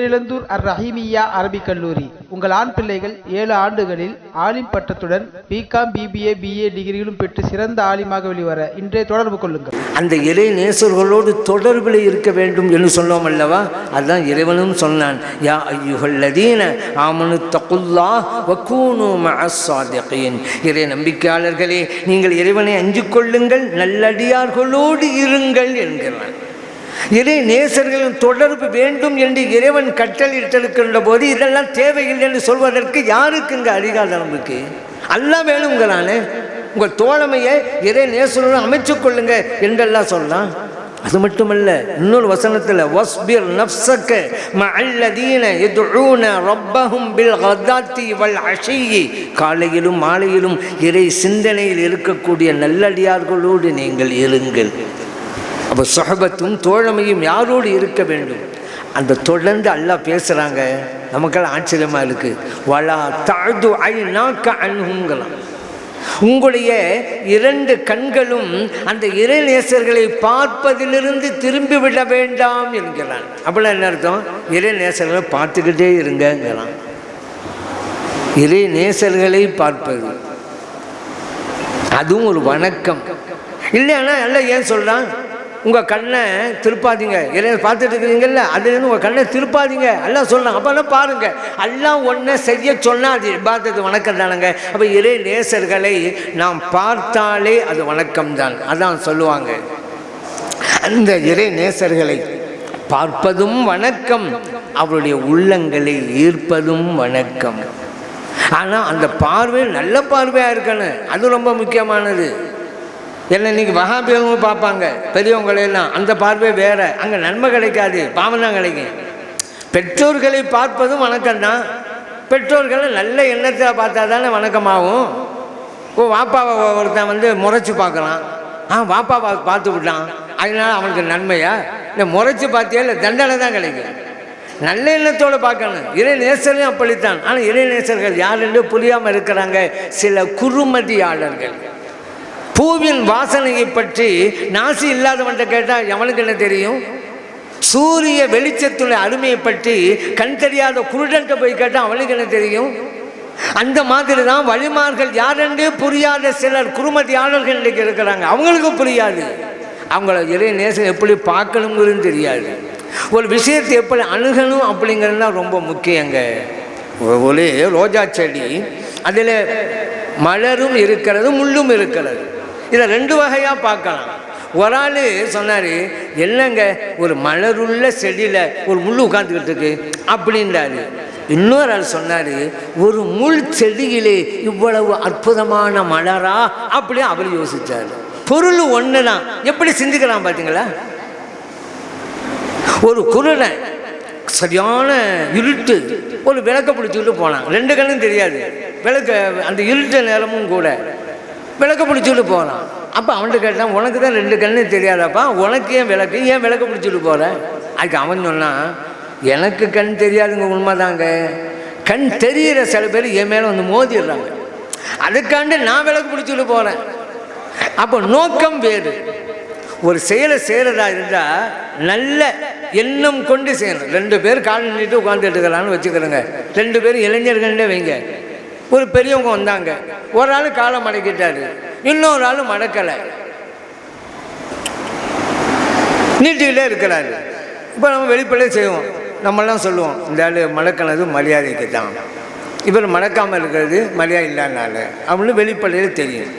பேரிழந்தூர் அர் ரஹீமியா அரபிக் கல்லூரி. உங்கள் ஆண் பிள்ளைகள் ஏழு ஆண்டுகளில் ஆலிம் பட்டத்துடன் பிகாம் பிபிஏ பிஏ டிகிரிகளும் பெற்று சிறந்த ஆலிமாக வெளிவர இன்றே தொடர்பு கொள்ளுங்கள். அந்த இறை நேசர்களோடு தொடர்பில் இருக்க வேண்டும் என்று சொன்னோம் அல்லவா? அதுதான் இறைவனும் சொன்னான். யா ஐயுகல்லதீன ஆமனு தகுல்லா வக்கூனு மஅஸ்ஸாதிகீன் இறை நம்பிக்கையாளர்களே நீங்கள் இறைவனை அஞ்சு கொள்ளுங்கள் நல்லடியார்களோடு இருங்கள் என்கிறான். இறை நேசர்களின் தொடர்பு வேண்டும் என்று இறைவன் கட்டளையிட்டிருக்கின்ற போது இதெல்லாம் தேவையில்லை என்று சொல்வதற்கு யாருக்கு இங்கே அதிகாரம் இருக்கு? அல்லாஹ் வேணுங்கிறானே உங்கள் தோழமையை இறை நேசருடன் அமைச்சு கொள்ளுங்க என்றெல்லாம் சொல்லலாம் அது மட்டுமல்ல இன்னொரு வசனத்தில் வஸ்பிர் ம அல்லதீன யதுஊன ரொப்பகும் பில் ஹதாத்தி வல் அஷியி காலையிலும் மாலையிலும் இறை சிந்தனையில் இருக்கக்கூடிய நல்லடியார்களோடு நீங்கள் இருங்கள். அப்போ சொஹபத்தும் தோழமையும் யாரோடு இருக்க வேண்டும்? அந்த தொடர்ந்து அல்லாஹ் பேசுகிறாங்க நமக்கெல்லாம் ஆச்சரியமாக இருக்குது வளா தாழ்ந்து ஐ நாக்க அணுங்கலாம் உங்களுடைய இரண்டு கண்களும் அந்த இறைநேசர்களை பார்ப்பதிலிருந்து திரும்பி விட வேண்டாம் என்கிறான். அப்படிலாம் என்ன அர்த்தம்? இறைநேசர்களை பார்த்துக்கிட்டே இருங்கிறான் இறை நேசர்களை பார்ப்பது. அதுவும் ஒரு வணக்கம். இல்லைன்னா எல்லாம் ஏன் சொல்கிறான் உங்கள் கண்ணை திருப்பாதீங்க. இறைய பார்த்துட்டு இருக்கிறீங்கல்ல அதுலேருந்து உங்கள் கண்ணை திருப்பாதீங்க. எல்லாம் சொல்கிறாங்க அப்போ பாருங்கள் எல்லாம் ஒன்றை செய்ய சொன்னால் அது பார்த்தது வணக்கம் தானுங்க. அப்போ இறை நேசர்களை நாம் பார்த்தாலே அது வணக்கம் தான். அதான் சொல்லுவாங்க. அந்த இறை நேசர்களை பார்ப்பதும் வணக்கம் அவருடைய உள்ளங்களை ஈர்ப்பதும் வணக்கம். ஆனால் அந்த பார்வை நல்ல பார்வையாக இருக்கணும். அது ரொம்ப முக்கியமானது. என்ன இன்னைக்கு வகாபியவங்க பார்ப்பாங்க. பெரியவங்களையெல்லாம் அந்த பார்வை வேற. அங்கே நன்மை கிடைக்காது. பாவம் தான் கிடைக்கும். பெற்றோர்களை பார்ப்பதும் வணக்கம் தான். பெற்றோர்களை நல்ல எண்ணத்தில் பார்த்தா தானே வணக்கமாகும். ஓ வாப்பாவை ஒருத்தன் வந்து முறைச்சி பார்க்கலாம். ஆ வாப்பாவை பார்த்து விட்டான். அதனால அவனுக்கு நன்மையா? இல்லை முறைச்சி பார்த்தியா? இல்லை தண்டனை தான் கிடைக்கும். நல்ல எண்ணத்தோடு பார்க்கணும். இறை நேசரையும் அப்படித்தான். ஆனால் இறை நேசர்கள் யாருன்னு புரியாமல் இருக்கிறாங்க. சில குறுமதியாளர்கள். பூவின் வாசனையை பற்றி நாசி இல்லாதவன்ட்ட கேட்டால் எவனுக்கு என்ன தெரியும்? சூரிய வெளிச்சத்துள்ள அருமையை பற்றி கண் தெரியாத குருடன்ட்ட போய் கேட்டால் அவனுக்கு என்ன தெரியும்? அந்த மாதிரி தான் வழிமார்கள் யாரென்றே புரியாத சிலர் குறுமதியாளர்கள் இன்றைக்கு இருக்கிறாங்க. அவங்களுக்கு புரியாது. அவங்கள இறை நேசம் எப்படி பார்க்கணுங்கிறது தெரியாது. ஒரு விஷயத்தை எப்படி அணுகணும் அப்படிங்கிறது தான் ரொம்ப முக்கியங்க. ஒரே ரோஜா செடி அதில் மலரும் இருக்கிறது முள்ளும் இருக்கிறது. இதை ரெண்டு வகையாக பார்க்கலாம். ஒரு ஆள் சொன்னார் என்னங்க ஒரு மலருள்ள செடியில் ஒரு முள் உட்காந்துக்கிட்டு இருக்கு அப்படின்றாரு. இன்னொரு ஆள் சொன்னார் ஒரு முள் செடியிலே இவ்வளவு அற்புதமான மலரா? அப்படி அவர் யோசிச்சார். பொருள் ஒன்று தான் எப்படி சிந்திக்கலாம் பார்த்தீங்களா ஒரு குருடன் சரியான இருட்டு ஒரு விளக்க பிடிச்சிக்கிட்டு போனான். ரெண்டு கண்ணும் தெரியாது. விளக்க அந்த இருட்டு நேரமும் கூட. விளக்க பிடிச்சிட்டு போகிறான் அப்போ அவன்கிட்ட கேட்டான் உனக்கு தான் ரெண்டு கண்ணு தெரியாதாப்பா? உனக்கு ஏன் விளக்கு? ஏன் விளக்க பிடிச்சிட்டு போகிறேன் அதுக்கு அவன் சொன்னான் எனக்கு கண் தெரியாதுங்க உண்மைதாங்க. கண் தெரிகிற சில பேர் என் மேலே வந்து மோதிடுறாங்க. அதுக்காண்டு நான் விளக்கு பிடிச்சிட்டு போகிறேன் அப்போ நோக்கம் வேறு. ஒரு செயலை செய்கிறதா இருந்தால் நல்ல எண்ணம் கொண்டு செய்யணும். ரெண்டு பேர் கால் நின்றுட்டு உட்காந்துட்டு இருக்கிறான்னு வச்சுக்கிறோங்க. ரெண்டு பேரும் இளைஞர்கள்னே வைங்க. ஒரு பெரியவங்க வந்தாங்க. ஒரு ஆள் காலை மடக்கிட்டாரு. இன்னொரு ஆள் மடக்கலை. நீட்டிக்கிட்டே இருக்கிறாரு. இப்போ நம்ம வெளிப்படையே செய்வோம். நம்மெல்லாம் சொல்லுவோம் இந்த ஆள் மடக்கினது மரியாதைக்கு தான். இவர் மடக்காமல் இருக்கிறது மரியாதை இல்லாதனால. அப்படின்னு வெளிப்படையில் தெரியும்.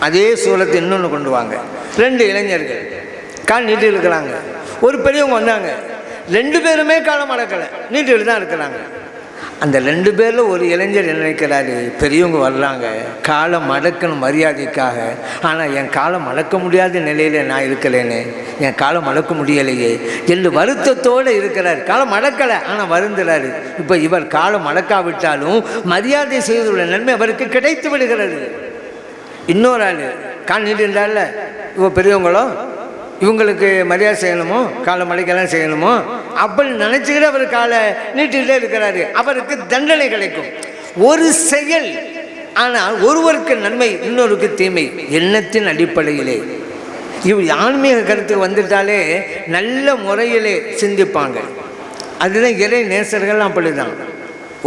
அதே சூழத்தை இன்னொன்று கொண்டு வாங்க. ரெண்டு இளைஞர்கள் கால் நீட்டில் இருக்கிறாங்க. ஒரு பெரியவங்க வந்தாங்க. ரெண்டு பேருமே காலம் மடக்கலை. நீட்டில் தான் இருக்கிறாங்க. அந்த ரெண்டு பேரில் ஒரு இளைஞர் நினைக்கிறாரு? பெரியவங்க வர்றாங்க. காலம் மடக்கணும் மரியாதைக்காக. ஆனால் என் காலம் மடக்க முடியாத நிலையில் நான் இருக்கலேன்னு என் காலம் மடக்க முடியலையே. என்று வருத்தத்தோடு இருக்கிறார். காலம் மடக்கலை ஆனால் வருந்துறாரு. இப்போ இவர் காலம் மடக்காவிட்டாலும் மரியாதை செய்துள்ள நன்மை அவருக்கு கிடைத்து விடுகிறது. இன்னொரு ஆள் கால் நீட்டி இருந்தால இவ பெரியவங்களோ? இவங்களுக்கு மரியாதை செய்யணுமோ? காலை மலைக்கெல்லாம் செய்யணுமோ? அப்படி நினச்சிக்கிட்டு அவர் காலை நீட்டிகிட்டே இருக்கிறாரு. அவருக்கு தண்டனை கிடைக்கும். ஒரு செயல் ஆனால் ஒருவருக்கு நன்மை இன்னொருக்கு தீமை. எண்ணத்தின் அடிப்படையிலே. இவ் ஆன்மீக கருத்துக்கு வந்துட்டாலே நல்ல முறையிலே சிந்திப்பாங்க. அதுதான் இறை நேசர்கள் அப்படிதான்.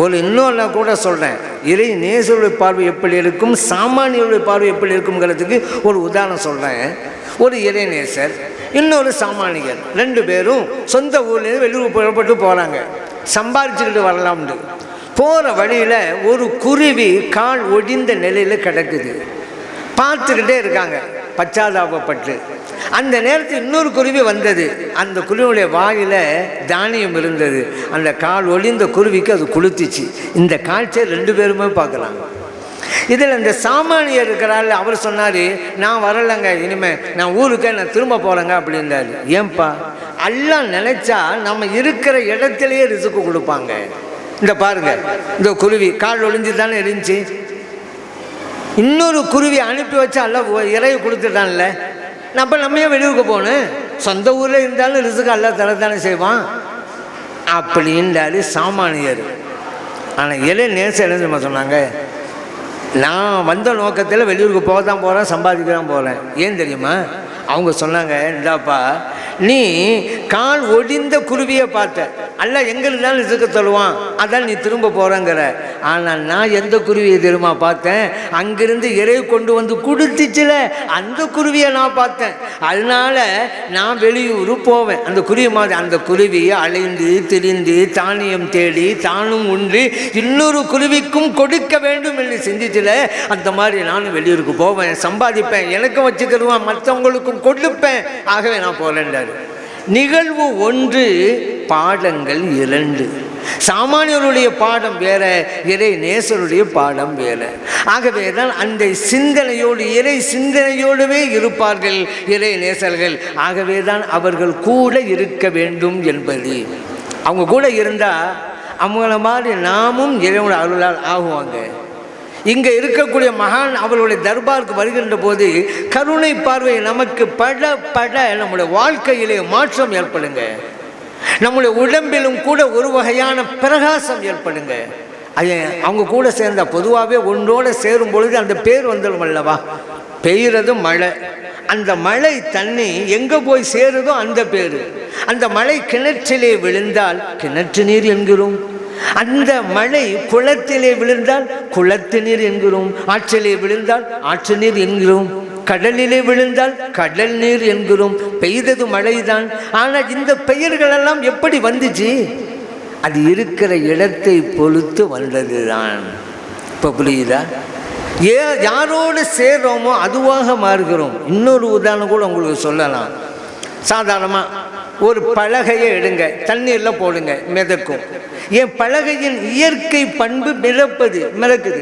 ஒரு இன்னொன்று கூட சொல்கிறேன் இறை நேசருடைய பார்வை எப்படி இருக்கும் சாமானியருடைய பார்வை எப்படி இருக்குங்கிறதுக்கு ஒரு உதாரணம் சொல்கிறேன் ஒரு இறை நேசர் இன்னொரு சாமானியர் ரெண்டு பேரும் சொந்த ஊர்லேருந்து வெளியூர் புறப்பட்டு போகிறாங்க சம்பாரிச்சுக்கிட்டு வரலாம்னு போகிற வழியில் ஒரு குருவி கால் ஒடிந்த நிலையில் கிடக்குது. பார்த்துக்கிட்டே இருக்காங்க. பச்சாதாபப்பட்டு. அந்த நேரத்தில் இன்னொரு குருவி வந்தது. அந்த குருவியுடைய வாயில் தானியம் இருந்தது. அந்த கால் ஒளிந்த குருவிக்கு அது குளுத்துச்சு இந்த காட்சியை ரெண்டு பேருமே பார்க்கலாம் இதில் இந்த சாமானியர் இருக்கிறாள் அவர் சொன்னார் நான் வரலைங்க இனிமேல் நான் ஊருக்கே நான் திரும்ப போகிறேங்க அப்படின்றாரு. ஏன்பா? எல்லாம் நினைச்சா நம்ம இருக்கிற இடத்துலையே ரிசுக்கு கொடுப்பாங்க. இந்த பாருங்க இந்த குருவி கால் ஒளிஞ்சு தானே இருந்துச்சு? இன்னொரு குருவி அனுப்பி வச்சு அல்ல இறைவு கொடுத்துட்டான்ல. நம்ம ஏன் வெளியூருக்கு போகணும்? சொந்த ஊரில் இருந்தாலும் ரிசுக்கு அல்ல தரத்தானே செய்வான். அப்படின்றாரு சாமானியர். ஆனால் இலை நேசம் என்ன தெரியுமா சொன்னாங்க? நான் வந்த நோக்கத்தில் வெளியூருக்கு போக தான் போகிறேன் சம்பாதிக்க தான் போகிறேன் ஏன் தெரியுமா? அவங்க சொன்னாங்க இந்தாப்பா நீ கால் ஒடிந்த குருவியை பார்த்த. அல்ல எங்களுக்கு தான் இருக்க சொல்லுவான். அதான் நீ திரும்ப போகிறங்கிற ஆனால் நான் எந்த குருவியை தெரியுமா பார்த்தேன்? அங்கிருந்து இறை கொண்டு வந்து கொடுத்துச்சுல அந்த குருவியை நான் பார்த்தேன். அதனால நான் வெளியூர் போவேன். அந்த குருவி மாதிரி அந்த குருவியை அலைந்து திரிந்து தானியம் தேடி தானும் உண்டு. இன்னொரு குருவிக்கும் கொடுக்க வேண்டும் என்று சிந்திச்சுல அந்த மாதிரி நானும் வெளியூருக்கு போவேன் சம்பாதிப்பேன் எனக்கும் வச்சுக்கிடுவான் மற்றவங்களுக்கும் கொடுப்பேன். ஆகவே நான் போகிறேன்டாரு நிகழ்வு ஒன்று பாடங்கள் இரண்டு. சாமானியருடைய பாடம் வேற இறை நேசருடைய பாடம் வேற. ஆகவே தான் அந்த சிந்தனையோடு இறை சிந்தனையோடுவே இருப்பார்கள் இறை நேசர்கள். ஆகவே தான் அவர்கள் கூட இருக்க வேண்டும் என்பது. அவங்க கூட இருந்தால் அவங்கள மாதிரி நாமும் இறைவனோட அருளால் ஆகுவாங்க. இங்கே இருக்கக்கூடிய மகான் அவர்களுடைய தர்பாருக்கு வருகின்ற போது கருணை பார்வை நமக்கு பட பட நம்முடைய வாழ்க்கையிலே மாற்றம் ஏற்படுங்க. நம்முடைய உடம்பிலும் கூட ஒரு வகையான பிரகாசம் ஏற்படுங்க. அது அவங்க கூட சேர்ந்த பொதுவாகவே ஒன்றோடு சேரும் பொழுது அந்த பேர் வந்துடும் அல்லவா? பெய்கிறது மழை. அந்த மழை தண்ணி எங்கே போய் சேருதோ அந்த பேர். அந்த மழை கிணற்றிலே விழுந்தால் கிணற்று நீர் என்கிறோம். அந்த மழை குளத்திலே விழுந்தால் குளத்து நீர் என்கிறோம். ஆற்றிலே விழுந்தால் ஆற்று நீர் என்கிறோம். கடலிலே விழுந்தால் கடல் நீர் என்கிறோம். பெய்தது மழைதான். ஆனால் இந்த பெயர்களெல்லாம் எப்படி வந்துச்சு? அது இருக்கிற இடத்தை பொறுத்து வந்ததுதான். இப்போ புரியுதா? ஏ யாரோடு சேர்றோமோ அதுவாக மாறுகிறோம். இன்னொரு உதாரணம் கூட உங்களுக்கு சொல்லலாம். சாதாரணமாக ஒரு பலகையை எடுங்க. தண்ணீரில் போடுங்க. மிதக்கும். என் பலகையின் இயற்கை பண்பு மிதப்பது மிதக்குது.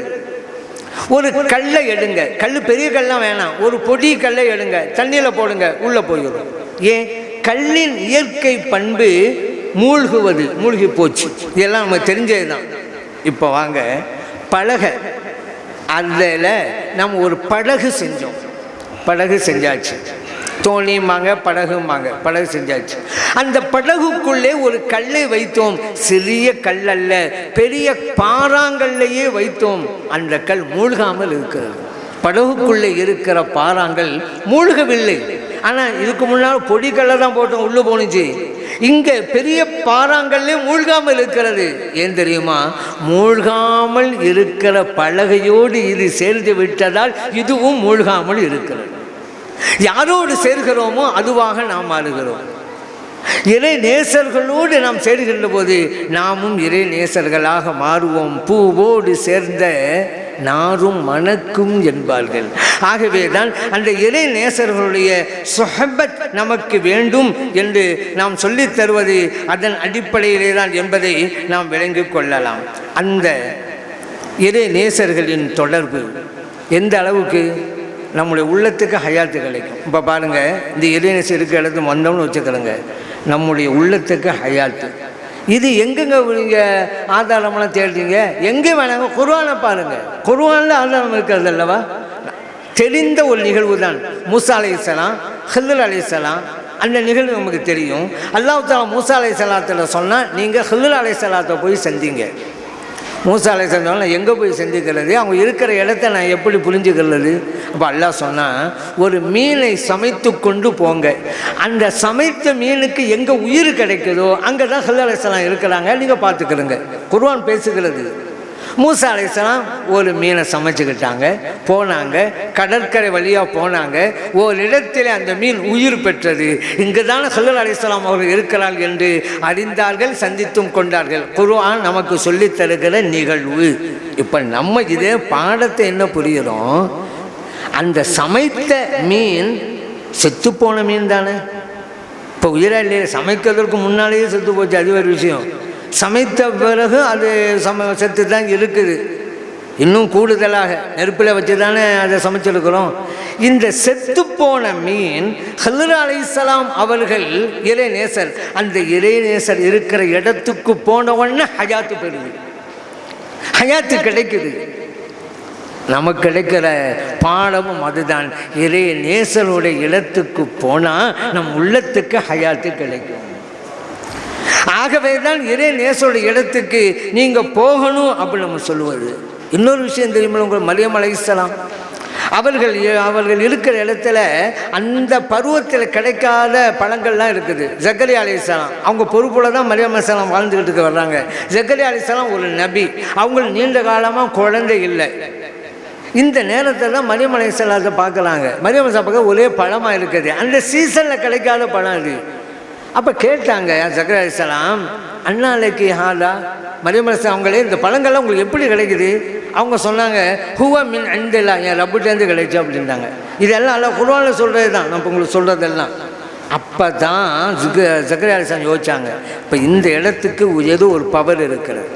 ஒரு கல்லை எடுங்க. கல் பெரிய கல்லாம் வேணாம். ஒரு பொடி கல்லை எடுங்க. தண்ணியில் போடுங்க. உள்ளே போயிடும். ஏன்? கல்லின் இயற்கை பண்பு மூழ்குவது மூழ்கி போச்சு. இதெல்லாம் நம்ம தெரிஞ்சது தான் இப்போ வாங்க. பழக அதில் நம்ம ஒரு படகு செஞ்சோம். படகு செஞ்சாச்சு. தோணியும்பாங்க படகுமாங்க. படகு செஞ்சாச்சு. அந்த படகுக்குள்ளே ஒரு கல்லை வைத்தோம். சிறிய கல் அல்ல பெரிய பாறாங்கல்லையே வைத்தோம். அந்த கல் மூழ்காமல் இருக்கிறது. படகுக்குள்ளே இருக்கிற பாறாங்கல் மூழ்கவில்லை. ஆனால் இதுக்கு முன்னால் பொடிக்கல்லை தான் போட்டோம் உள்ளே போணுச்சு. இங்கே பெரிய பாறாங்கல்லே மூழ்காமல் இருக்கிறது. ஏன் தெரியுமா? மூழ்காமல் இருக்கிற பலகையோடு இது சேர்ந்து விட்டதால் இதுவும் மூழ்காமல் இருக்கிறது. யாரோடு சேர்கிறோமோ அதுவாக நாம் மாறுகிறோம். இறை நேசர்களோடு நாம் சேர்கின்ற போது நாமும் இறை நேசர்களாக மாறுவோம். பூவோடு சேர்ந்த நாரும் மணக்கும் என்பார்கள். ஆகவே தான் அந்த இறை நேசர்களுடைய சொஹபத் நமக்கு வேண்டும் என்று நாம் சொல்லித் தருவது அதன் அடிப்படையிலே தான் என்பதை நாம் விளங்கிக் கொள்ளலாம். அந்த இறை நேசர்களின் தொடர்பு எந்த அளவுக்கு? நம்முடைய உள்ளத்துக்கு ஹயாத்து கிடைக்கும். இப்போ பாருங்கள் இந்த இறைநேசம் இருக்க இடத்துல வந்தோம்னு வச்சுக்கிறோங்க நம்முடைய உள்ளத்துக்கு ஹயாத்து. இது எங்கெங்க நீங்கள் ஆதாரமெல்லாம் தேடுறீங்க? எங்கே வேணாங்க குர்வானை பாருங்கள் குர்வானில் ஆதாரம் இருக்கிறது அல்லவா? தெரிந்த ஒரு நிகழ்வு தான். மூசா அலைசலாம் ஹில்லர் அலைசலாம் அந்த நிகழ்வு நமக்கு தெரியும். அல்லாஹ் தாலா மூசா அலை சலாத்தில் சொன்னால் நீங்கள் ஹில்லர் அலை சலாத்தை போய் சந்திங்க. மூசா அலை நான் எங்கே போய் சந்திக்கிறது? அவங்க இருக்கிற இடத்த நான் எப்படி புரிஞ்சுக்கிறது? அப்போ அல்லா சொன்னால் ஒரு மீனை சமைத்து கொண்டு போங்க. அந்த சமைத்த மீனுக்கு எங்கே உயிர் கிடைக்குதோ அங்கே தான் ஹல்லா அலைசலாம் இருக்கிறாங்க. நீங்கள் பார்த்துக்கிறங்க. குர்வான் பேசுகிறது. மூசா அலைசலாம் ஒரு மீனை சமைச்சுக்கிட்டாங்க. போனாங்க. கடற்கரை வழியாக போனாங்க. ஒரு இடத்தில் அந்த மீன் உயிர் பெற்றது. இங்கு தானே சொல்லல் அலிஸ்லாம் அவர்கள் இருக்கிறார்கள் என்று அறிந்தார்கள் சந்தித்தும் கொண்டார்கள். குருவான் நமக்கு சொல்லித் தருகிற நிகழ்வு. இப்போ நம்ம இதே பாடத்தை என்ன புரிகிறோம் அந்த சமைத்த மீன் செத்துப்போன மீன் தானே? இப்போ உயிரா சமைக்கிறதுக்கு முன்னாலேயே செத்து போச்சு. அது ஒரு விஷயம். சமைத்த பிறகு அது சம செத்து தான் இருக்குது. இன்னும் கூடுதலாக நெருப்பில் வச்சு தானே அதை சமைச்சிருக்கிறோம். இந்த செத்துப்போன மீன் ஹல்ரா அலைசலாம் அவர்கள் இறைநேசர். அந்த இறைநேசர் இருக்கிற இடத்துக்கு போன உடனே ஹயாத்து பெறுது ஹயாத்து கிடைக்குது. நமக்கு கிடைக்கிற பாடமும் அதுதான். இறை நேசருடைய இடத்துக்கு போனால் நம் உள்ளத்துக்கு ஹயாத்து கிடைக்கும். ஆகவே தான் இறை நேசோட இடத்துக்கு நீங்கள் போகணும் அப்படின்னு நம்ம சொல்லுவது. இன்னொரு விஷயம் தெரியுமா உங்கள் மரியம் அலைசலாம் அவர்கள் அவர்கள் இருக்கிற இடத்துல அந்த பருவத்தில் கிடைக்காத பழங்கள்லாம் இருக்குது. ஜக்கரி அலிசலாம் அவங்க பொறுப்புல தான் மரியாம சலாம் வாழ்ந்துக்கிட்டு வர்றாங்க. ஜக்கரி அலிசலாம் ஒரு நபி. அவங்களுக்கு நீண்ட காலமாக குழந்தை இல்லை. இந்த நேரத்தில் தான் மரியம் அலிஸ்லாத்தை பார்க்குறாங்க. மரியம் பார்க்க ஒரே பழமாக இருக்குது. அந்த சீசனில் கிடைக்காத பழம் அது. அப்போ கேட்டாங்க ஜக்கரியா அலிஸ்லாம் அண்ணாலைக்கு ஹாலா மரியமரசு அவங்களே இந்த பழங்கள்லாம் உங்களுக்கு எப்படி கிடைக்குது? அவங்க சொன்னாங்க ஹூவா மின் அண்டில்லா என் ரப்புட்டேருந்து கிடைச்சு அப்படின்றாங்க இதெல்லாம் எல்லாம் குருவானில் சொல்கிறது தான் நம்ம உங்களுக்கு சொல்கிறதெல்லாம் அப்போ தான் ஜுக அலிஸ்லாம் யோசிச்சாங்க இப்போ இந்த இடத்துக்கு ஏதோ ஒரு பவர் இருக்கிறது?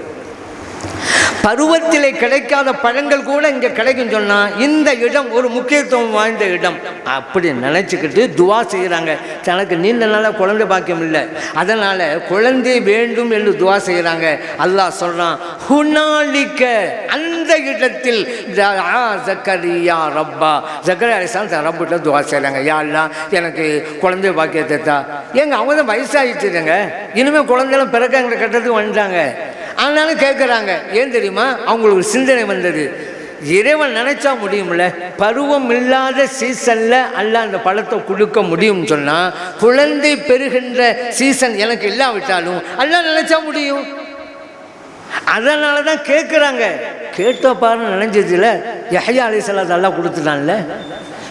பருவத்திலே கிடைக்காத பழங்கள் கூட இங்கே கிடைக்கும் சொன்னால் இந்த இடம் ஒரு முக்கியத்துவம் வாய்ந்த இடம். அப்படி நினச்சிக்கிட்டு துவா செய்கிறாங்க தனக்கு நீண்ட நாளாக குழந்தை பாக்கியம் இல்லை. அதனால் குழந்தை வேண்டும் என்று துவா செய்கிறாங்க அல்லாஹ் சொல்கிறான் ஹுனாலிக்க அந்த இடத்தில் ஜக்கரியா ரப்பா. ஜக்கரியா அலிசான் ரப்பிட்ட துவா செய்கிறாங்க யா எனக்கு குழந்தை பாக்கியத்தை தான் ஏங்க அவங்க தான் வயசாகிட்டுருங்க இனிமேல் குழந்தைலாம் பிறக்கங்கிற கட்டத்துக்கு வந்துட்டாங்க. ஆனாலும் கேட்குறாங்க ஏன் தெரியுமா? அவங்களுக்கு சிந்தனை வந்தது. இறைவன் நினைச்சா முடியும்ல? பருவம் இல்லாத சீசன்ல அல்ல அந்த பழத்தை கொடுக்க முடியும்னு சொன்னா குழந்தை பெறுகின்ற சீசன் எனக்கு இல்லாவிட்டாலும் அல்ல நினைச்சா முடியும். அதனால தான் கேட்குறாங்க கேட்ட நினைஞ்சதுல யஹயா அலி சலாத் அல்லா கொடுத்துட்டான்ல.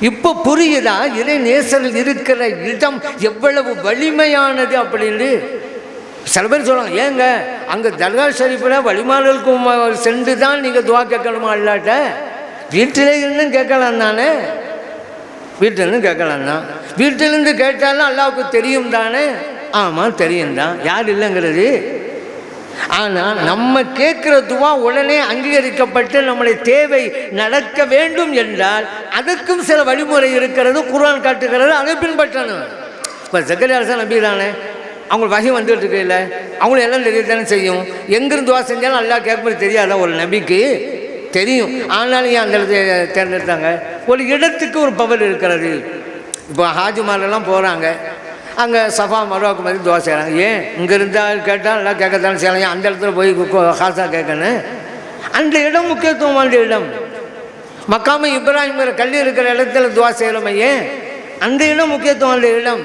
இப்போ புரியுதா? இறை நேசரில் இருக்கிற இடம் எவ்வளவு வலிமையானது அப்படின்னு? சில பேர் சொல்லுவாங்க ஏங்க அங்கே தர்கா ஷரீஃபில் வழிமாடலுக்கு சென்று தான் நீங்கள் துவா கேட்கணுமா இல்லாட்ட? வீட்டிலே இருந்தும் கேட்கலாம் தானே? வீட்டிலேருந்து கேட்கலாம் தான். வீட்டிலேருந்து கேட்டாலும் அல்லாவுக்கு தெரியும் தானே? ஆமாம் தெரியும் தான். யார் இல்லைங்கிறது? ஆனால் நம்ம கேட்குற துவா உடனே அங்கீகரிக்கப்பட்டு நம்முடைய தேவை நடக்க வேண்டும் என்றால் அதற்கும் சில வழிமுறை இருக்கிறது குரான் காட்டுகிறது அதை பின்பற்றணும். இப்போ ஜக்கரியாசன் நம்பி தானே? அவங்களுக்கு வகை வந்துட்டு இல்லை அவங்களும் எல்லாம் தெரியத்தானே செய்யும். எங்கிருந்து துவா செஞ்சாலும் நல்லா கேட்கும்போது தெரியாத? ஒரு நபிக்கு தெரியும். ஆனாலும் ஏன் அந்த இடத்துல தேர்ந்தெடுத்தாங்க? ஒரு இடத்துக்கு ஒரு பவர் இருக்கிறது. இப்போ ஹாஜிமாரெல்லாம் போகிறாங்க அங்கே சஃபா மருவாக்கு மாதிரி துவா செய்கிறாங்க ஏன்? இங்கே இருந்தால் கேட்டால் நல்லா கேட்கத்தானே செய்யலாம் ஏன் அந்த இடத்துல போய் ஹாசா கேட்கணும்? அந்த இடம் முக்கியத்துவம் வாய்ந்த இடம். மக்காம இப்ராஹிம் கல் இருக்கிற இடத்துல துவா செய்யலாமே ஏன்? அந்த இடம் முக்கியத்துவம் வாய்ந்த இடம்.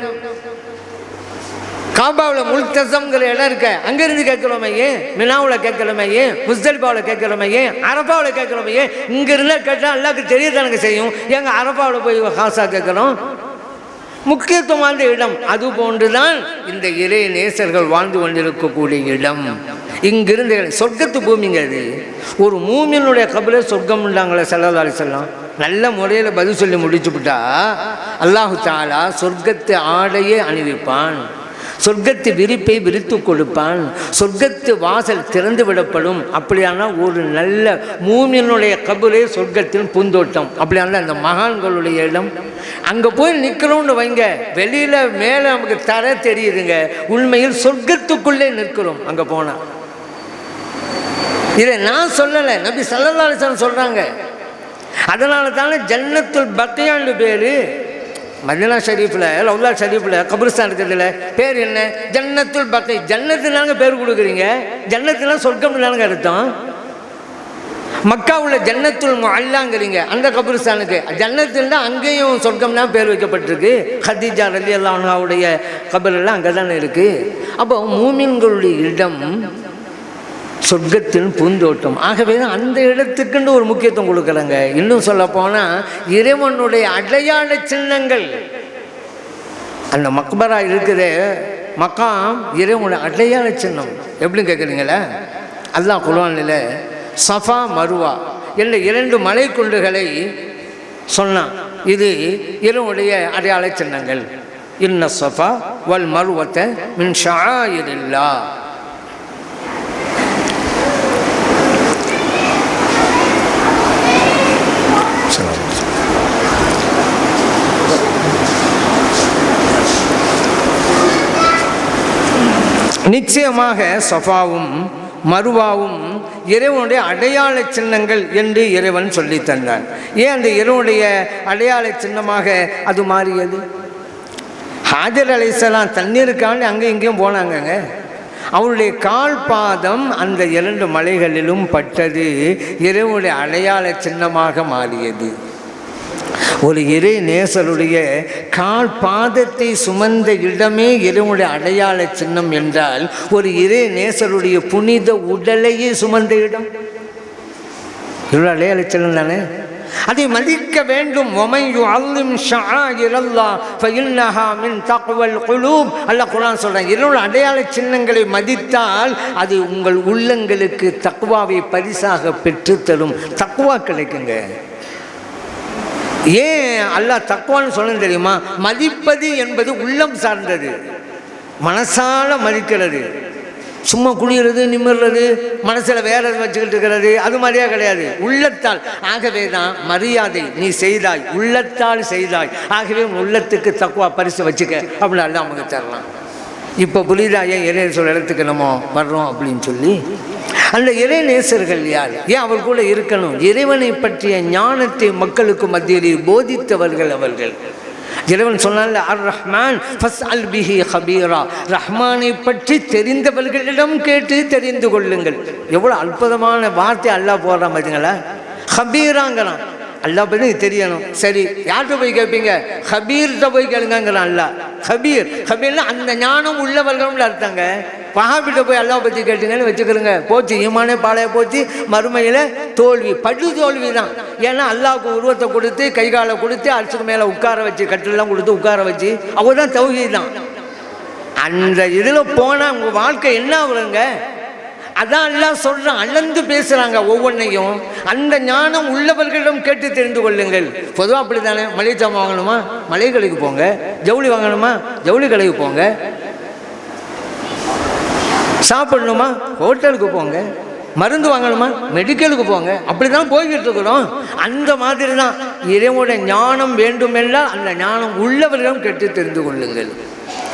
காபாவில் முல்தசம்ங்கிற இடம் இருக்க அங்கேருந்து கேட்கலாமே ஏன்? மினாவில் கேட்கலாமே ஏன்? முஸ்தலிபாவில் கேட்கலாமே ஏன்? அரப்பாவில் கேட்கலாமே ஏன்? இங்கே இருந்தால் கேட்டால் எல்லாருக்கும் தெரியத்தானுங்க செய்யும். எங்கள் அரப்பாவில் போய் ஹாசா கேட்கணும்? முக்கியத்துவம் வாய்ந்த இடம். அது போன்றுதான் இந்த இறை நேசர்கள் வாழ்ந்து கொண்டிருக்கக்கூடிய இடம். இங்கிருந்து சொர்க்கத்து பூமிங்க அது. ஒரு மூமியனுடைய கபில சொர்க்கம் உண்டாங்களே செல்லதாலி செல்லம் நல்ல முறையில் பதில் சொல்லி முடிச்சுவிட்டா அல்லாஹு தாலா சொர்க்கத்து ஆடையே அணிவிப்பான். சொர்க்கத்து விரிப்பை விரித்து கொடுப்பான். சொர்க்கத்து வாசல் திறந்து விடப்படும். அப்படியானால் ஒரு நல்ல மூமியனுடைய கபுரே சொர்க்கத்தின் பூந்தோட்டம். அப்படியான அந்த மகான்களுடைய இடம். அங்கே போய் நிற்கிறோம்னு வைங்க. வெளியில் மேலே நமக்கு தர தெரியுதுங்க. உண்மையில் சொர்க்கத்துக்குள்ளே நிற்கிறோம். அங்கே போனால் இதை நான் சொல்லலை. நபி சல்லல்லாசன் சொல்கிறாங்க அதனால தானே ஜன்னத்துல் பக்கையாண்டு பேர். மதினா ஷரீஃபில் லவ்லா ஷரீஃபில் கபிரிஸ்தான் இருக்கிறதுல பேர் என்ன? ஜன்னத்துல் பக்கை. ஜன்னத்துனாங்க பேர் கொடுக்குறீங்க. ஜன்னத்துலாம் சொர்க்கம் தானுங்க அர்த்தம். உள்ள ஜன்னத்துல் அல்லாங்கிறீங்க அந்த கபிரிஸ்தானுக்கு. ஜன்னத்துன்னா அங்கேயும் சொர்க்கம்னா பேர் வைக்கப்பட்டிருக்கு. ஹதீஜா ரலி அல்லாவுடைய கபரெல்லாம் அங்கே தானே இருக்குது அப்போ மூமின்களுடைய இடம் சொர்க்கத்தின் பூந்தோட்டம். ஆகவே அந்த இடத்துக்குன்னு ஒரு முக்கியத்துவம் கொடுக்குறாங்க இன்னும் சொல்ல போனால் இறைவனுடைய அடையாள சின்னங்கள். அந்த மக்பரா இருக்குது மக்காம் இறைவனுடைய அடையாள சின்னம். எப்படின்னு கேட்குறீங்களே அல்லாஹ் குர்ஆனில் சஃபா மருவா என்ற இரண்டு மலை குண்டுகளை சொன்னான். இது இறைவனுடைய அடையாள சின்னங்கள். இன்ன சஃபா வல் மருவத்தை மின் ஷாயிரில்லா. நிச்சயமாக சஃபாவும் மருவாவும் இறைவனுடைய அடையாள சின்னங்கள் என்று இறைவன் சொல்லி தந்தான் ஏன் அந்த இறைவனுடைய அடையாள சின்னமாக அது மாறியது? ஹாஜர் அலைசலாம் தண்ணீருக்காண்டி அங்கே இங்கேயும் போனாங்கங்க. அவருடைய கால் பாதம் அந்த இரண்டு மலைகளிலும் பட்டது. இறைவனுடைய அடையாள சின்னமாக மாறியது. ஒரு இறை நேசருடைய கால் பாதத்தை சுமந்த இடமே இறைவனுடைய அடையாள சின்னம் என்றால் ஒரு இறை நேசருடைய புனித உடலையே சுமந்த இடம். இவ்வளோ அடையாள சின்னம் தானே? அதை மதிக்க வேண்டும். ஒமையு அல்லிம் ஷாயிரல்லா ஃபைன்னஹா மின் தகவல் குலூப். அல்லாஹ் குரான் சொல்கிறேன் இரண்டு அடையாள சின்னங்களை மதித்தால் அது உங்கள் உள்ளங்களுக்கு தக்குவாவை பரிசாக பெற்றுத்தரும். தக்குவா கிடைக்குங்க. ஏன் அல்லாஹ் தக்குவான்னு சொன்னது தெரியுமா? மதிப்பது என்பது உள்ளம் சார்ந்தது. மனசால மதிக்கிறது. சும்மா குடிக்கிறது நிமிர்றது மனசில் வேற எதுவும் வச்சுக்கிட்டு இருக்கிறது அது மாதிரியா கிடையாது. உள்ளத்தால். ஆகவே தான் மரியாதை நீ செய்தாய். உள்ளத்தால் செய்தாய். ஆகவே உன் உள்ளத்துக்கு தக்குவா பரிசு வச்சுக்க. அப்படின்னு அல்ல அவங்க தரலாம். இப்போ புரியுதா ஏன் இறை சொல்ல இடத்துக்கு நம்ம வர்றோம் அப்படின்னு சொல்லி. அந்த இறை நேசர்கள் யார்? ஏன் அவர் கூட இருக்கணும்? இறைவனை பற்றிய ஞானத்தை மக்களுக்கு மத்தியில் போதித்தவர்கள் அவர்கள். இறைவன் சொன்னால அர் ரஹ்மான் ஃபஸ் அல் பிஹி ஹபீரா ரஹ்மானை பற்றி தெரிந்தவர்களிடம் கேட்டு தெரிந்து கொள்ளுங்கள். எவ்வளோ அற்புதமான வார்த்தை அல்லாஹ் போடுறான் பார்த்தீங்களா ஹபீராங்கிறான் அல்லாஹ் பற்றி தெரியணும். சரி யார்கிட்ட போய் கேட்பீங்க ஹபீர்கிட்ட போய் கேளுங்கிறான் அல்லாஹ். ஹபீர் ஹபீர்னா அந்த ஞானம் உள்ளவர்கள்னு அர்த்தங்க வஹாபிட்ட போய் அல்லாஹ் பற்றி கேட்டுங்கன்னு வச்சுக்கிறோங்க போச்சு ஈமானே பாளைய போச்சு. மறுமையில் தோல்வி படு தோல்வி தான். ஏன்னா அல்லாவுக்கு உருவத்தை கொடுத்து கை காலை கொடுத்து அரசுக்கு மேலே உட்கார வச்சு கட்டிலெலாம் கொடுத்து உட்கார வச்சு அவர் தான் தௌஹி தான். அந்த இதில் போனால் உங்கள் வாழ்க்கை என்ன ஆகுறங்க அதான் எல்லாம் சொல்கிறான் அளந்து பேசுகிறாங்க ஒவ்வொன்றையும் அந்த ஞானம் உள்ளவர்களிடம் கேட்டு தெரிந்து கொள்ளுங்கள். பொதுவாக அப்படி தானே மளிகை சாமான் வாங்கணுமா? மளிகை கடைக்கு போங்க. ஜவுளி வாங்கணுமா? ஜவுளி கடைக்கு போங்க. சாப்பிடணுமா? ஹோட்டலுக்கு போங்க. மருந்து வாங்கணுமா? மெடிக்கலுக்கு போங்க. அப்படி தான் போய்கிட்டு இருக்கிறோம். அந்த மாதிரி தான் இறைவனுடைய ஞானம் வேண்டுமென்றால் அந்த ஞானம் உள்ளவர்களும் கெட்டு தெரிந்து கொள்ளுங்கள்.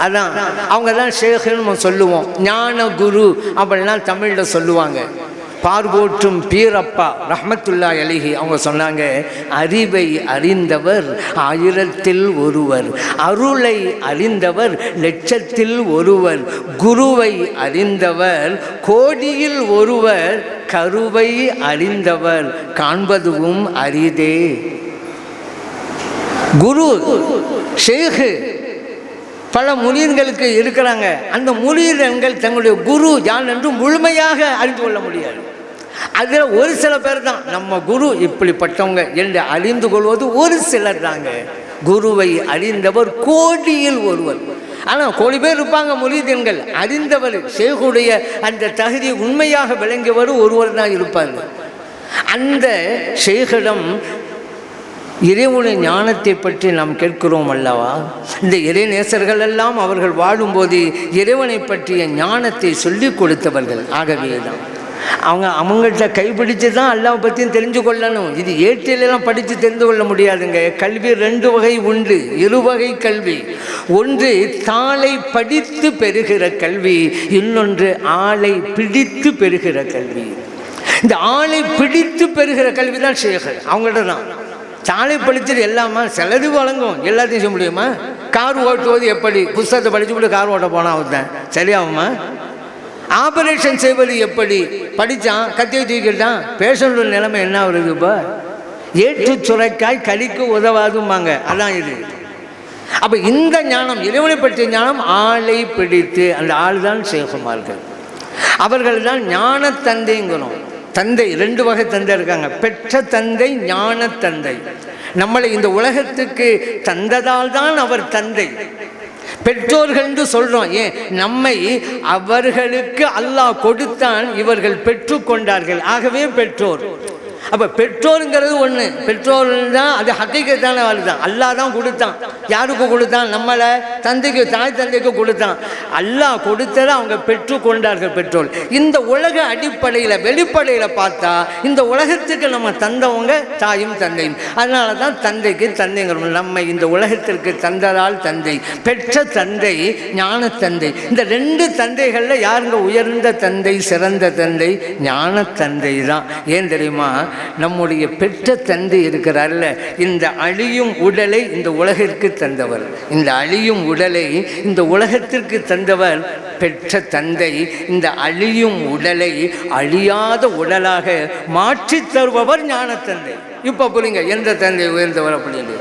அதான். அவங்க தான் ஷேகுன்னு நம்ம சொல்லுவோம். ஞான குரு அப்படின்லாம் தமிழில் சொல்லுவாங்க. பார்போற்றும் பீரப்பா ரஹமத்துல்லா அலிஹி. அவங்க சொன்னாங்க அறிவை அறிந்தவர் ஆயிரத்தில் ஒருவர் அருளை அறிந்தவர் லட்சத்தில் ஒருவர் குருவை அறிந்தவர் கோடியில் ஒருவர் கருவை அறிந்தவர் காண்பதுவும் அரிதே. குரு ஷேகு பல முனியர்களுக்கு இருக்கிறாங்க. அந்த முனியர்கள் தங்களுடைய குரு யான் என்று முழுமையாக அறிந்து கொள்ள முடியாது. அதில் ஒரு சில பேர் தான் நம்ம குரு இப்படிப்பட்டவங்க என்று அறிந்து கொள்வது ஒரு சிலர் தாங்க குருவை அறிந்தவர் கோடியில் ஒருவர். ஆனால் கோடி பேர் இருப்பாங்க முரீதன்கள் அறிந்தவர் ஷேகுடைய அந்த தகுதி உண்மையாக விளங்கியவர் ஒருவர் தான் இருப்பாங்க. அந்த ஷேகிடம் இறைவனை ஞானத்தை பற்றி நாம் கேட்கிறோம் அல்லவா? இந்த இறைநேசர்கள் எல்லாம் அவர்கள் வாழும்போது இறைவனை பற்றிய ஞானத்தை சொல்லிக் கொடுத்தவர்கள். ஆகவே தான் அவங்க அவங்கள்ட்ட கைப்பிடிச்சு தான் அல்லாவை பற்றியும் தெரிஞ்சு கொள்ளணும் இது ஏற்றிலெல்லாம் படித்து தெரிந்து கொள்ள முடியாதுங்க. கல்வி ரெண்டு வகை உண்டு. இருவகை கல்வி. ஒன்று தாளை படித்து பெறுகிற கல்வி. இன்னொன்று ஆளை பிடித்து பெறுகிற கல்வி. இந்த ஆளை பிடித்து பெறுகிற கல்வி தான் சேகர் அவங்கள்ட்ட தான். தாளை படித்தது எல்லாமா சிலது வழங்கும். எல்லாத்தையும் செய்ய முடியுமா? கார் ஓட்டுவது எப்படி? புஸ்தகத்தை படிச்சுட்டு கார் ஓட்ட போனா அவன் தான். சரியாகுமா ஆபரேஷன் செய்வது எப்படி? படித்தான் கத்தியை தூக்கிட்டான். பேஷண்டோட நிலைமை என்ன வருது இப்போ? ஏற்று சுரைக்காய் கலிக்கு உதவாதும்பாங்க. அதான் இது. அப்போ இந்த ஞானம் இறைவனை பற்றிய ஞானம் ஆளை பிடித்து அந்த ஆள் தான் சேகுமார்கள் அவர்கள் தான் ஞான தந்தைங்கிறோம் தந்தை ரெண்டு வகை தந்தை இருக்காங்க. பெற்ற தந்தை ஞான தந்தை நம்மளை இந்த உலகத்துக்கு தந்ததால் தான் அவர் தந்தை. பெற்றோர்கள் என்று சொல்றோம். ஏன் நம்மை அவர்களுக்கு அல்லாஹ் கொடுத்தான் இவர்கள் பெற்றுக்கொண்டார்கள். ஆகவே பெற்றோர். அப்போ பெற்றோருங்கிறது ஒன்று பெற்றோர் தான் அது ஹக்கைக்கத்தான வாழ் தான் அல்லா தான் கொடுத்தான். யாருக்கு கொடுத்தான்? நம்மளை தந்தைக்கு தாய் தந்தைக்கு கொடுத்தான். அல்லாஹ் கொடுத்ததை அவங்க பெற்றுக்கொண்டார்கள் பெற்றோர். இந்த உலக அடிப்படையில் வெளிப்படையில் பார்த்தா இந்த உலகத்துக்கு நம்ம தந்தவங்க தாயும் தந்தையும். அதனால தான் தந்தைக்கு தந்தைங்கிறோம். நம்ம இந்த உலகத்திற்கு தந்ததால் தந்தை. பெற்ற தந்தை ஞான தந்தை. இந்த ரெண்டு தந்தைகளில் யாருங்க உயர்ந்த தந்தை சிறந்த தந்தை? ஞான தந்தை தான் ஏன் தெரியுமா? நம்முடைய பெற்ற தந்தை இருக்கிறார்ல இந்த அழியும் உடலை இந்த உலகிற்கு தந்தவர். இந்த அழியும் உடலை இந்த உலகத்திற்கு தந்தவர் பெற்ற தந்தை. இந்த அழியும் உடலை அழியாத உடலாக மாற்றி தருபவர் ஞான தந்தை இப்போ புரியுங்க எந்த தந்தை உயர்ந்தவர் அப்படின்னு.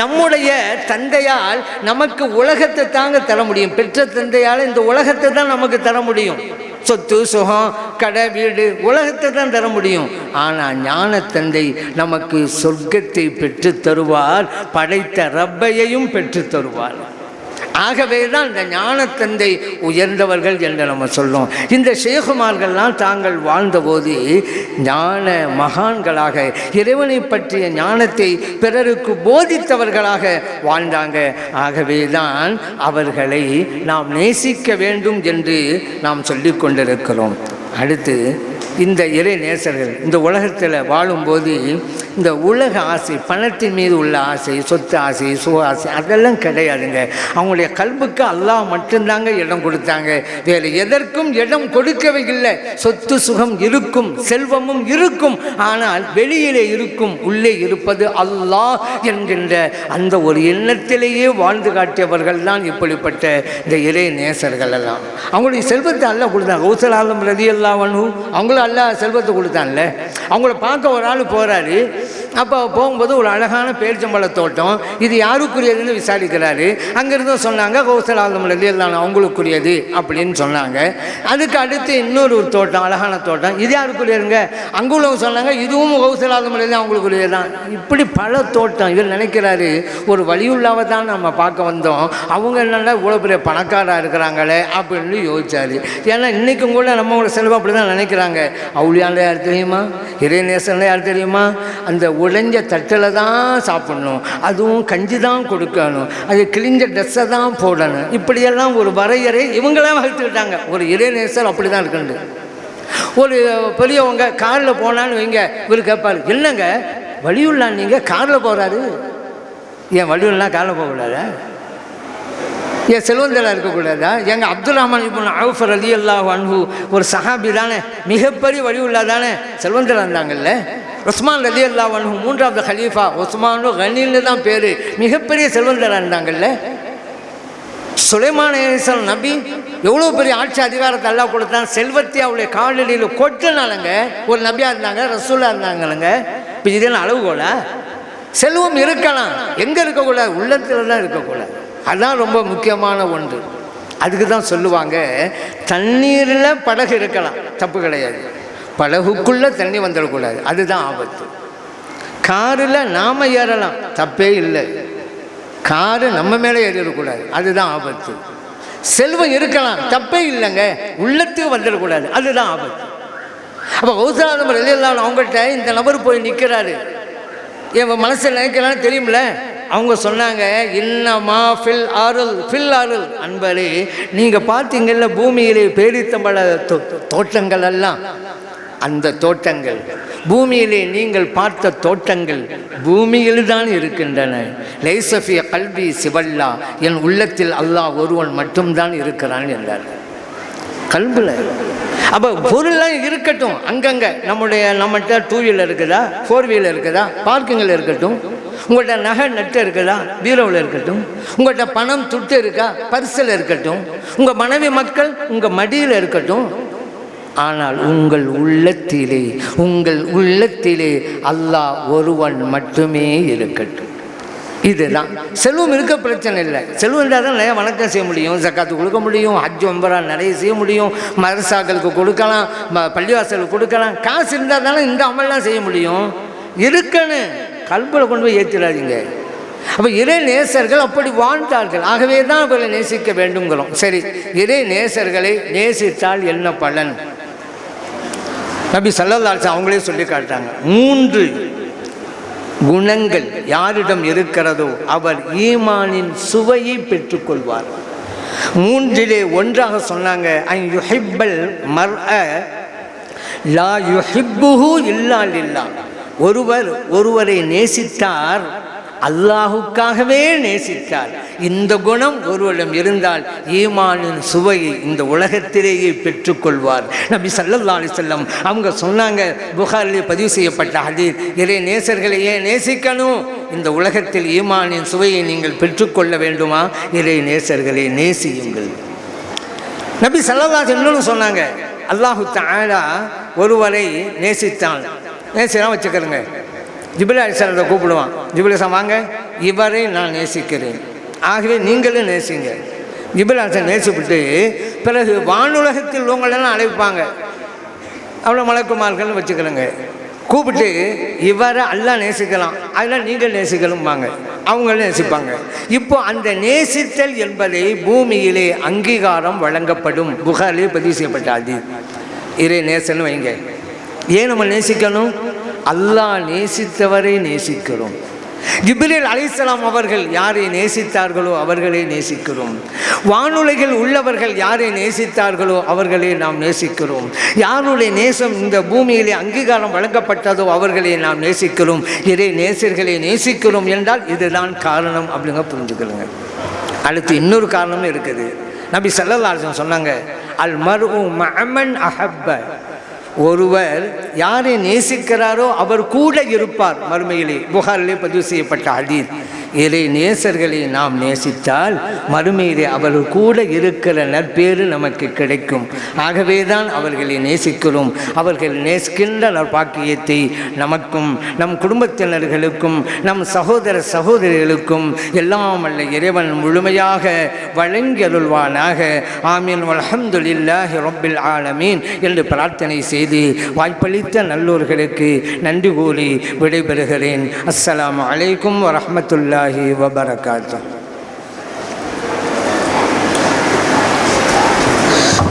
நம்முடைய தந்தையால் நமக்கு உலகத்தை தாங்க தர முடியும். பெற்ற தந்தையால் இந்த உலகத்தை தான் நமக்கு தர முடியும். சொத்து சுகம் கடை வீடு உலகத்தை தான் தர முடியும். ஆனால் ஞான தந்தை நமக்கு சொர்க்கத்தை பெற்று தருவார் படைத்த ரப்பையையும் பெற்று தருவார். ஆகவே தான் இந்த ஞானத்தந்தை உயர்ந்தவர்கள் என்று நம்ம சொல்லும் இந்த சிவகுமார்கள்லாம் தாங்கள் வாழ்ந்தபோது ஞான மகான்களாக இறைவனை பற்றிய ஞானத்தை பிறருக்கு போதித்தவர்களாக வாழ்ந்தாங்க. ஆகவே தான் அவர்களை நாம் நேசிக்க வேண்டும் என்று நாம் சொல்லிக் கொண்டிருக்கிறோம். அடுத்து இந்த இறை நேசர்கள் இந்த உலகத்தில் வாழும்போது இந்த உலக ஆசை பணத்தின் மீது உள்ள ஆசை சொத்து ஆசை சுக ஆசை அதெல்லாம் கிடையாதுங்க. அவங்களுடைய கல்புக்கு அல்லாஹ் மட்டும்தாங்க இடம் கொடுத்தாங்க. வேறு எதற்கும் இடம் கொடுக்கவே இல்லை சொத்து சுகம் இருக்கும் செல்வமும் இருக்கும். ஆனால் வெளியிலே இருக்கும் உள்ளே இருப்பது அல்லாஹ் என்கின்ற அந்த ஒரு எண்ணத்திலேயே வாழ்ந்து காட்டியவர்கள் தான் இப்படிப்பட்ட இந்த இறை நேசர்கள் எல்லாம். அவங்களுடைய செல்வத்தை அல்ல கொடுத்தாங்க. கௌசலாலம் ரதி அல்லாவனும் அவங்களும் அல்லாஹ் செல்வத்தை கொடுத்தான்ல. அவங்கள பார்க்க ஒரு ஆள் போகிறாரு அப்போ போகும்போது ஒரு அழகான பேரிச்சம்பழ தோட்டம். இது யாருக்குரியதுன்னு விசாரிக்கிறாரு. அங்கேருந்து சொன்னாங்க கௌசல் ரதி எல்லாம் அவங்களுக்குரியது அப்படின்னு சொன்னாங்க. அதுக்கு அடுத்து இன்னொரு ஒரு தோட்டம் அழகான தோட்டம். இது யாருக்குரியதுங்க? அங்குள்ளவங்க சொன்னாங்க இதுவும் கௌசலாலம் ரதி அவங்களுக்குரியது தான் இப்படி பல தோட்டம். இவர் நினைக்கிறாரு ஒரு வழியுள்ளாவை தான் நம்ம பார்க்க வந்தோம். அவங்க என்னென்னா இவ்வளோ பெரிய பணக்காராக இருக்கிறாங்களே அப்படின்னு யோசிச்சாரு. ஏன்னா இன்றைக்கும் கூட நம்மளோட செலவு அப்படி தான் நினைக்கிறாங்க. அவுளியாண்ட யார் தெரியுமா? இறைநேசன்ல யார் தெரியுமா? அந்த உடைஞ்ச தட்டில் தான் சாப்பிடணும். அதுவும் கஞ்சி தான் கொடுக்கணும். அது கிழிஞ்ச ட்ரெஸ்ஸை தான் போடணும். இப்படியெல்லாம் ஒரு வரையறை இவங்களாம் வகுத்துக்கிட்டாங்க ஒரு இறைநேசர் அப்படி தான் இருக்குண்டு. ஒரு பெரியவங்க காரில் போனான்னு வைங்க இவர் கேட்பார் என்னங்க? வழியுள்ளான் நீங்கள் காரில் போகிறாரு ஏன் வழியுள்ளா காரில் போகக்கூடாதா? ஏன் செல்வந்தலாக இருக்கக்கூடாதா? எங்கள் அப்துல் ரஹ்மான் இப்போ அவுஃபர் அலி அல்லாஹ் அன்பு ஒரு சஹாபி தானே மிகப்பெரிய வழியுள்ளா தானே செல்வந்தலாக இருந்தாங்கல்ல? உஸ்மான் அலி அல்லாஹ் அன்பு மூன்றாவது ஹலீஃபா உஸ்மானு கனின்னு தான் பேர் மிகப்பெரிய செல்வந்தலாக இருந்தாங்கல்ல? சுலைமான இஸ்லாம் நபி எவ்வளோ பெரிய ஆட்சி அதிகாரத்தை எல்லாம் கொடுத்தான் செல்வத்தை அவளுடைய காலடியில் கொட்டினாலங்க ஒரு நபியாக இருந்தாங்க ரசூலாக இருந்தாங்கல்லங்க இப்போ இதெல்லாம் அளவுகோலா? செல்வம் இருக்கலாம் எங்கே இருக்கக்கூடாது? உள்ளத்தில் தான் இருக்கக்கூடாது. அதுதான் ரொம்ப முக்கியமான ஒன்று. அதுக்கு தான் சொல்லுவாங்க தண்ணீரில் படகு இருக்கலாம். தப்பு கிடையாது. படகுக்குள்ளே தண்ணி வந்துடக்கூடாது. அதுதான் ஆபத்து. காரில் நாம் ஏறலாம். தப்பே இல்லை. காரு நம்ம மேலே ஏறிடக்கூடாது. அதுதான் ஆபத்து. செல்வம் இருக்கலாம். தப்பே இல்லைங்க. உள்ளத்துக்கு வந்துடக்கூடாது. அதுதான் ஆபத்து. அப்போ கௌசலாதம் வெளியில்லாம் அவங்கள்ட்ட இந்த நபர் போய் நிற்கிறாரு என் மனசில் நினைக்கிறான்னு தெரியுமில்ல அவங்க சொன்னாங்க இன்னமா ஃபில் ஆறுல் ஃபில் ஆறுல் அன்பரே நீங்கள் பார்த்தீங்கல்ல பூமியிலே பேரித்தம்பழ தோ தோட்டங்கள் எல்லாம். அந்த தோட்டங்கள் பூமியிலே நீங்கள் பார்த்த தோட்டங்கள் பூமியில் தான் இருக்கின்றன. லைசஃபிய கல்வி சிவல்லா என் உள்ளத்தில் அல்லாஹ் ஒருவன் மட்டும்தான் இருக்கிறான் என்றார். கல்பில். அப்போ பொருள்லாம் இருக்கட்டும் அங்கங்கே. நம்முடைய நம்மகிட்ட டூ வீலர் இருக்குதா? ஃபோர் வீலர் இருக்குதா? பார்க்கிங்கில் இருக்கட்டும். உங்கள்கிட்ட நகை நட்டு இருக்குதா? பீரோவில் இருக்கட்டும். உங்கள்கிட்ட பணம் துட்டு இருக்கா? பரிசில் இருக்கட்டும். உங்கள் மனைவி மக்கள் உங்கள் மடியில் இருக்கட்டும். ஆனால் உங்கள் உள்ளத்திலே உங்கள் உள்ளத்திலே அல்லாஹ் ஒருவன் மட்டுமே இருக்கட்டும். இதுதான். செல்வம் இருக்க பிரச்சனை இல்லை. செல்வம் இருந்தால் தான் நிறைய வணக்கம் செய்ய முடியும் ஜக்காத்து கொடுக்க முடியும் ஹஜ் ஒம்பரா நிறைய செய்ய முடியும் மதரசாக்களுக்கு கொடுக்கலாம் பள்ளிவாசலுக்கு கொடுக்கலாம். காசு இருந்தால் தானே இந்த அமல்லாம் செய்ய முடியும். இருக்கணும். கல்பில் கொண்டு போய் ஏற்றிடாதீங்க அப்போ இறை நேசர்கள் அப்படி வாழ்ந்தார்கள். ஆகவே தான் அவர்களை நேசிக்க வேண்டும்கிறோம் சரி இறை நேசர்களை நேசித்தால் என்ன பலன்? நபி சல்லல்லாச்சு அவங்களே சொல்லி காட்டாங்க மூன்று குணங்கள் யாரிடம் இருக்கிறதோ அவர் ஈமானின் சுவையை பெற்றுக்கொள்வார். மூன்றிலே ஒன்றாக சொன்னாங்க அன் யுஹிப்பல் மர் லா யுஹிப்புஹு இல்லா லில்லா ஒருவர் ஒருவரை நேசித்தார் அல்லாஹுக்காகவே நேசித்தார். இந்த குணம் ஒருவரிடம் இருந்தால் ஈமானின் சுவையை இந்த உலகத்திலேயே பெற்றுக்கொள்வார். நபி சல்லா அலி செல்லம் அவங்க சொன்னாங்க புகாரிலே பதிவு செய்யப்பட்ட ஹதீர் இறை நேசர்களை ஏன் நேசிக்கணும். இந்த உலகத்தில் ஈமானின் சுவையை நீங்கள் பெற்றுக்கொள்ள வேண்டுமா? இறை நேசர்களை நேசியுங்கள். நபி சல்லல்லாஹு இன்னொன்று சொன்னாங்க அல்லாஹு தஆலா ஒருவரை நேசித்தான் நேசிலாம் வச்சுக்கிறேங்க ஜிபில் அலிசலத்தை கூப்பிடுவான். ஜிபில் வாங்க இவரை நான் நேசிக்கிறேன். ஆகவே நீங்களும் நேசிங்க. ஜிபிலாசன் நேசிப்பிட்டு பிறகு வானுலகத்தில் உள்ளவங்களெல்லாம் அழைப்பாங்க. அவ்வளோ மலக்குமார்கள்னு வச்சுக்கிறேங்க கூப்பிட்டு இவரை அல்லா நேசிக்கலாம். அதெல்லாம் நீங்கள் நேசிக்கலும்பாங்க. அவங்களும் நேசிப்பாங்க. இப்போ அந்த நேசித்தல் என்பதை பூமியிலே அங்கீகாரம் வழங்கப்படும். புகாரிலே பதிவு செய்யப்பட்ட அது இறை நேசன்னு வைங்க. ஏன் நம்ம நேசிக்கணும்? அல்லாஹ் நேசித்தவரை நேசிக்கிறோம். ஜிப்ரீல் அலிசலாம் அவர்கள் யாரை நேசித்தார்களோ அவர்களை நேசிக்கிறோம். வானுலகில் உள்ளவர்கள் யாரை நேசித்தார்களோ அவர்களை நாம் நேசிக்கிறோம். யாருடைய நேசம் இந்த பூமியிலே அங்கீகாரம் வழங்கப்பட்டதோ அவர்களை நாம் நேசிக்கிறோம். இறை நேசர்களை நேசிக்கிறோம் என்றால் இதுதான் காரணம் அப்படிங்க புரிஞ்சுக்கிறோங்க அடுத்து இன்னொரு காரணமும் இருக்குது. நபி ஸல்லல்லாஹு சொன்னாங்க அல் மர்உ மஅமன் அஹப்ப. ஒருவர் யாரை நேசிக்கிறாரோ அவர் கூட இருப்பார் மறுமையிலே. புகாரிலே பதிவு செய்யப்பட்ட ஹதீஸ். இறை நேசர்களை நாம் நேசித்தால் மறுமையிலே அவர் கூட இருக்கிற நற்பேறு நமக்கு கிடைக்கும். ஆகவே தான் அவர்களை நேசிக்கிறோம். அவர்கள் நேசிக்கின்ற நற்பாக்கியத்தை நமக்கும் நம் குடும்பத்தினர்களுக்கும் நம் சகோதர சகோதரிகளுக்கும் எல்லாம் அல்ல இறைவன் முழுமையாக வழங்கியருள்வானாக. ஆமீன். அல்ஹம்துலில்லாஹி ரப்பில் ஆலமீன் என்று பிரார்த்தனை செய்து வாய்ப்பளித்த நல்லோர்களுக்கு நன்றி கூறி விடைபெறுகிறேன். அஸ்ஸலாம் அலைக்கும் warahmatullahi wabarakatuh.